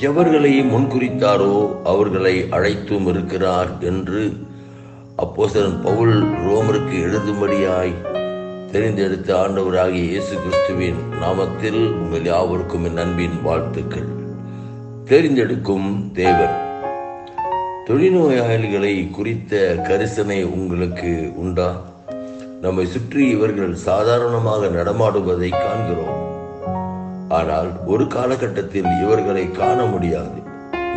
எவர்களை முன்குறித்தாரோ அவர்களை அழைத்தும் இருக்கிறார் என்று அப்போசரன் பவுல் ரோமருக்கு எழுதும்படியாய் தெரிந்தெடுத்த ஆண்டவராகிய இயேசு கிறிஸ்துவின் நாமத்தில் உங்கள் யாவருக்கும் என் அன்பின் வாழ்த்துக்கள். தெரிந்தெடுக்கும் தேவன். தொழில்நோயாளிகளை குறித்த கரிசனை உங்களுக்கு உண்டா? நம்மை சுற்றி இவர்கள் சாதாரணமாக நடமாடுவதை காண்கிறோம். ஆனால் ஒரு காலகட்டத்தில் இவர்களை காண முடியாது.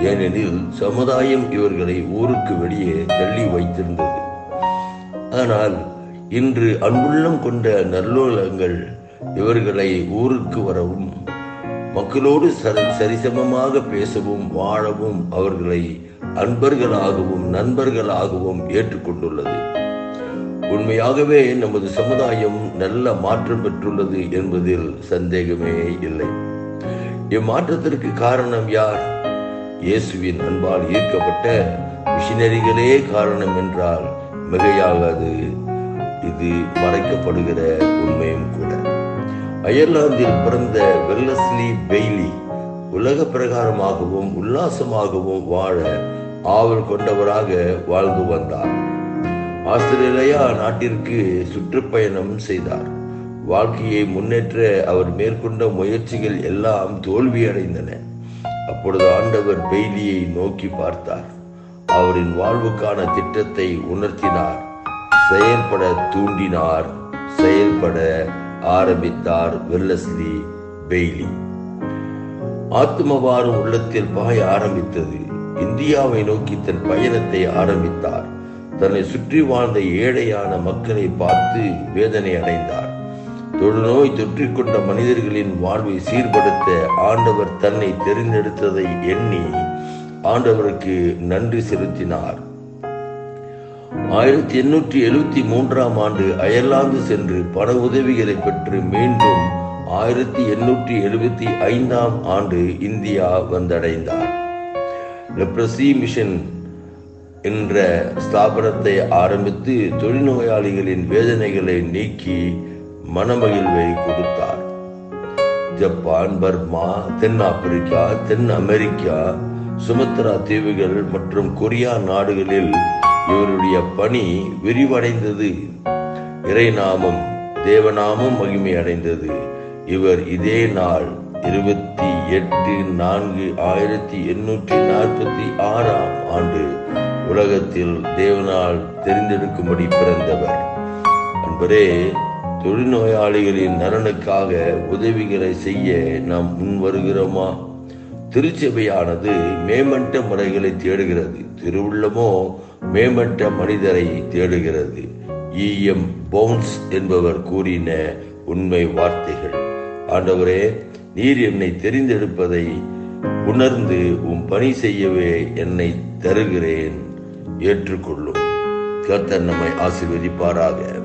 ஏனெனில் சமுதாயம் இவர்களை ஊருக்கு வெளியே தள்ளி வைத்திருந்தது. ஆனால் இன்று அன்புள்ளம் கொண்ட நல்லோலங்கள் இவர்களை ஊருக்கு வரவும் மக்களோடு சரி சரிசமமாக பேசவும் வாழவும் அவர்களை அன்பர்களாகவும் நண்பர்களாகவும் ஏற்றுக்கொண்டுள்ளது. உண்மையாகவே நமது சமுதாயம் நல்ல மாற்றம் பெற்றுள்ளது என்பதில் சந்தேகமே இல்லை. இம்மாற்றத்திற்கு காரணம் யார்? இயேசுவின் அன்பால் ஈர்க்கப்பட்ட மிஷினரிகளே காரணம் என்றால் மிகையாகாது. இது மறைக்கப்படுகிற உண்மையும் கூட. அயர்லாந்தில் பிறந்த வெல்லஸ்லி பெய்லி உலக பிரகாரமாகவும் உல்லாசமாகவும் வாழ ஆவல் கொண்டவராக வாழ்ந்து வந்தார். ஆஸ்திரேலியா நாட்டிற்கு சுற்றுப்பயணம் செய்தார். வாழ்க்கையை முன்னேற்ற அவர் மேற்கொண்ட முயற்சிகள் எல்லாம் தோல்வியடைந்தன. அப்பொழுது ஆண்டவர் பெய்லியை நோக்கி பார்த்தார். அவரின் வாழ்வுக்கான திட்டத்தை உணர்த்தினார். செயல்பட தூண்டினார். செயல்பட ஆரம்பித்தார் வெல்லஸ்லி பெய்லி. ஆத்மவாரம் உள்ளத்தில் பாய ஆரம்பித்தது. இந்தியாவை நோக்கி தன் பயணத்தை ஆரம்பித்தார். தன்னை சுற்றி வாழ்ந்த ஏழையான மக்களை பார்த்து வேதனை அடைந்தார். தொழுநோய் தொற்றிக்கொண்ட மனிதர்களின் வாழ்வை சீர்படுத்த ஆண்டவர் தன்னை தெரிந்தெடுத்ததை எண்ணி ஆண்டவருக்கு நன்றி செலுத்தினார். ஆயிரத்தி எண்ணூற்றி எழுபத்தி மூன்றாம் ஆண்டு அயர்லாந்து சென்று பண உதவிகளை பெற்று மீண்டும் ஆயிரத்தி எண்ணூற்றி எழுபத்தி ஐந்தாம் ஆண்டு இந்தியா வந்தடைந்தார். லெப்ரசி மிஷன் என்ற ஸ்தாபனத்தை ஆரம்பித்து தொழில்நோயாளிகளின் வேதனைகளை நீக்கி மனமகிழ்வை கொடுத்தார். ஜப்பான் பர்மா தென்னாப்பிரிக்கா தென் அமெரிக்கா சுமத்ரா தீவுகள் மற்றும் கொரியா நாடுகளில் இவருடைய பணி விரிவடைந்தது. இறைநாமம் தேவநாமம் மகிமை அடைந்தது. இவர் இதே நாள் இருபத்தி எட்டு நான்கு ஆயிரத்தி எண்ணூற்றி நாற்பத்தி ஆறாம் ஆண்டு உலகத்தில் தேவனால் தெரிந்தெடுக்கும்படி பிறந்தவர். அன்பரே தொழில்நோயாளிகளின் நலனுக்காக உதவிகளை செய்ய நாம் முன் வருகிறோமா? திருச்சபையானது மேம்பட்ட முறைகளை தேடுகிறது. திருவுள்ளமோ மேம்பட்ட மனிதரை தேடுகிறது. இஎம் பவுன்ஸ் என்பவர் கூறின உண்மை வார்த்தைகள். ஆண்டவரே நீர் என்னை தெரிந்தெடுப்பதை உணர்ந்து உம் பணி செய்யவே என்னை தருகிறேன். ஏற்றுக்கொள்ளும். கர்த்தர் நம்மை ஆசிர்வதிப்பாராக.